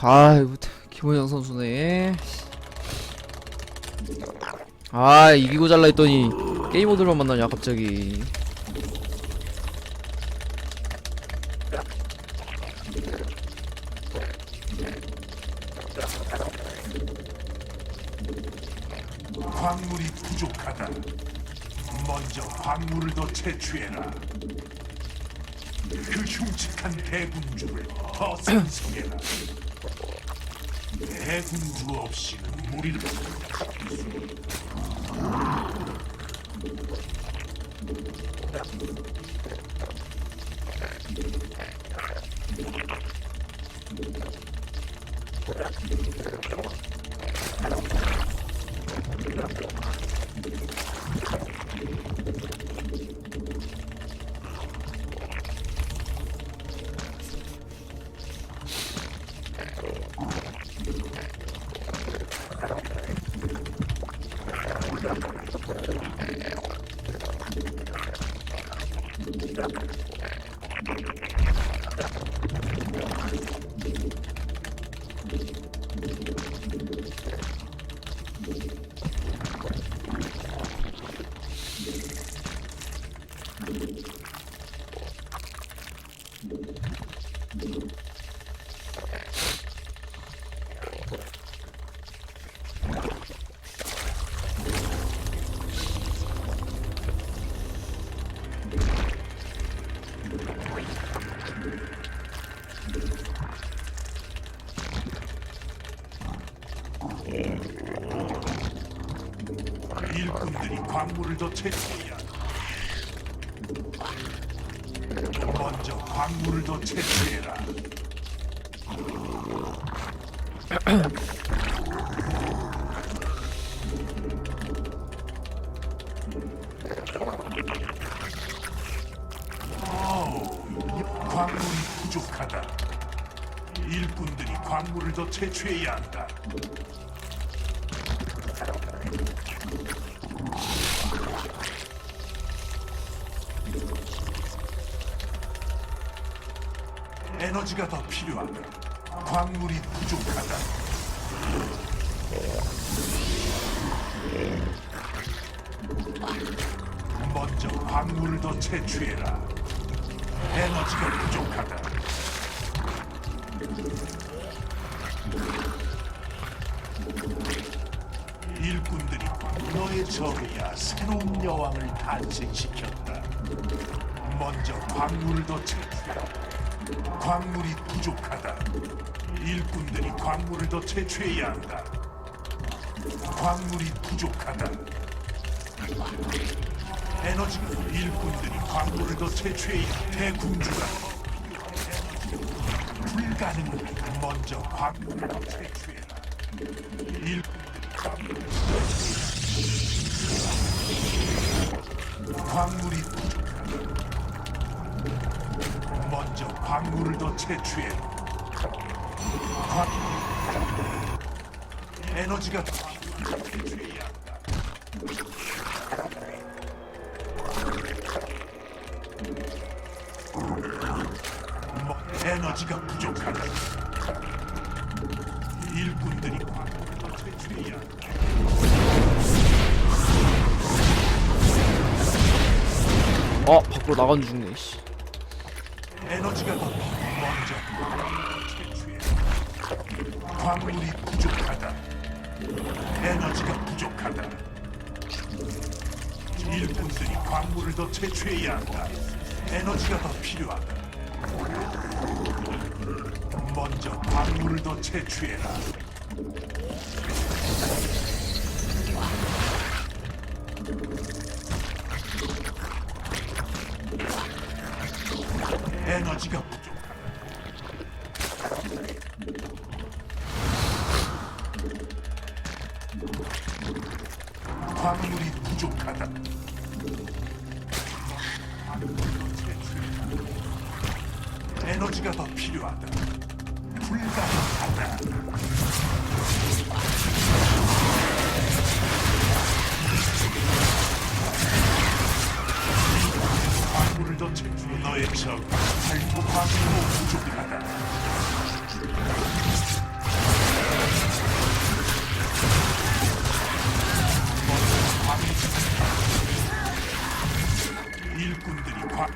아, 김호영 선수네. 아, 이기고 잘라 했더니 게임 모드만 만나냐 갑자기. 광물이 부족하다. 먼저 광물을 더 채취해라. 그 흉측한 대군주를 더 생성해라. 대군주 없이는 우리를 광물을 더 채취해야 한다. 먼저 광물을 더 채취해라. 어우, 광물이 부족하다. 일꾼들이 광물을 더 채취해야 한다. 에너지가 더 필요하다. 광물이 부족하다. 먼저 광물을 더 채취해라. 에너지가 부족하다. 일꾼들이 너의 적이야 새로운 여왕을 탄생시켰다. 먼저 광물을 더 채취해. 광물이 부족하다. 일꾼들이 광물을 더 채취해야 한다. 광물이 부족하다. 에너지가 일꾼들이 광물을 더 채취해야 대군주가 불가능하다. 먼저 광물을 더 채취해라. 일꾼들이. 광물이 부족 광물을 더 채취해. 광... 에너지가. 뭐, 에너지가 부족하다. 일꾼들이 광물을 더 채취해야. 어, 밖으로 나간 중네. 씨. 에너지가 더 먼저 채취해. 광물이 부족하다. 에너지가 부족하다. 일꾼들이 광물을 더 채취해야 한다. 에너지가 더 필요하다. 먼저 광물을 더 채취해라. 에너지가 부족하다. 광물이 부족하다. 에너지가 더 필요하다. 불가능하다. 반도체 너의 적 살포 방식도 부족하다. 일꾼들이 과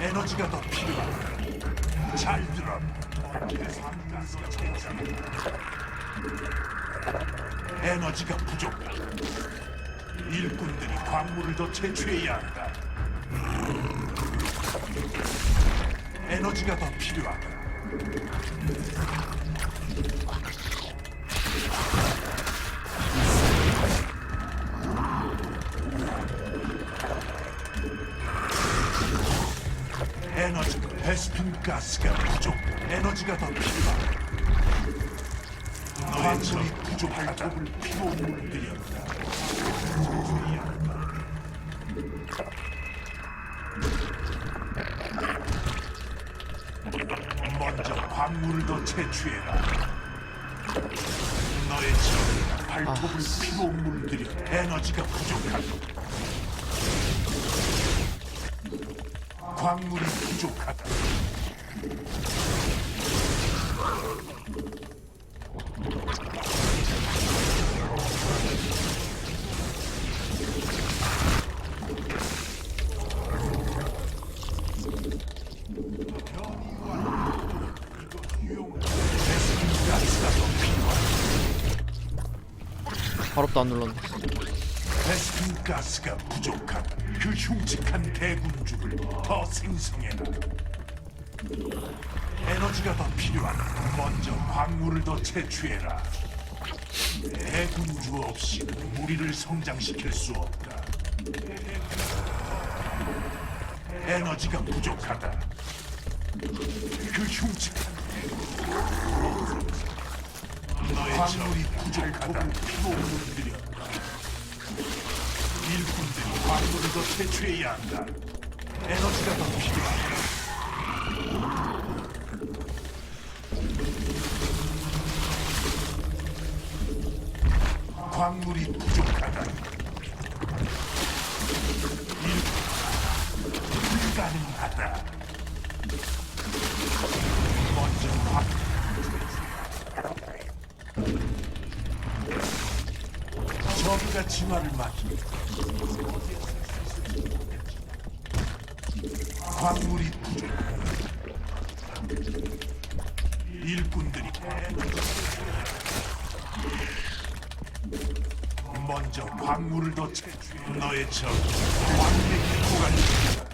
에너지가 더 필요하다. 잘 들어. 에너지가 부족하다. 일꾼들이 광물을 더 채취해야 한다. 에너지가 더 필요하다. 에너지 베스핀 가스가 부족. 에너지가 더 필요하다. 너의 부족하다. 피로물을 들였다. 먼저 광물을 더 채취해라. 너의 적이 발톱을 피로 물들여 에너지가 부족하다. 광물이 부족하다. 바로도 안 눌렀네 가스가 부족하다. 그 흉측한 대군주를 더 생성해라. 에너지가 더 필요하다. 먼저 광물을 더 채취해라. 대군주 없이 무리를 성장시킬 수 없다. 에너지가 부족하다. 그 흉측한 너의 광물이 부족하다. 들였다. 일꾼들이 광물을 더 채취해야 한다. 에너지가 더 필요하다. 광물이 부족하다. 진화를 맞기 광물이. 일꾼들이 먼저 광물을 더 채취해 너의 적 광맥 고갈이 되었다.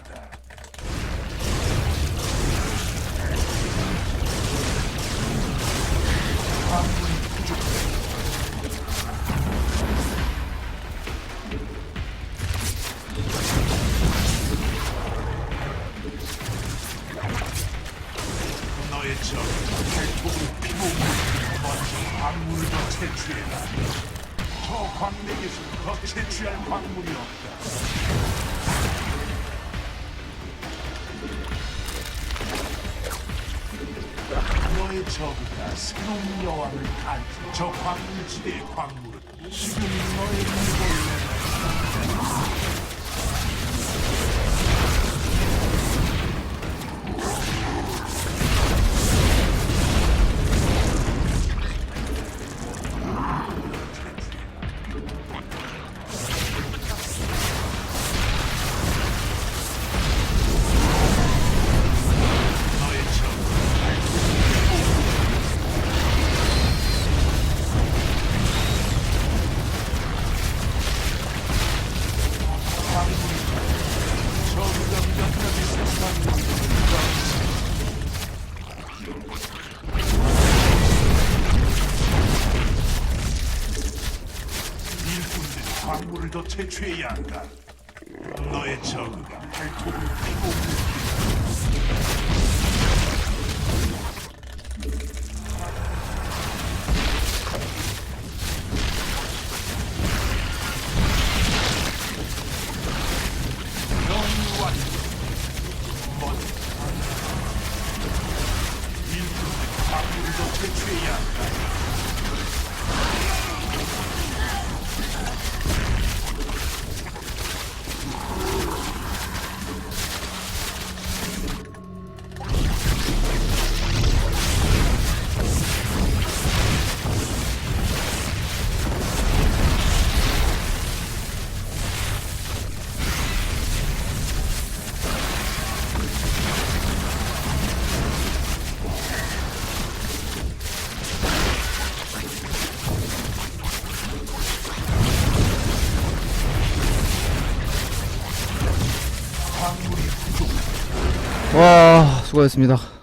발톱으로 피고 먼저 광물을 더 채취해라. 저 광맥에서 더 채취할 광물이 없다. 너의 적이가 새로운 여왕을 탄. 저 광물지대의 광물은 지금 너의 물건에 너의 일꾼들이 광물을 더 채취해야 한다. 너의 적가 발톱을 피고 와 수고하셨습니다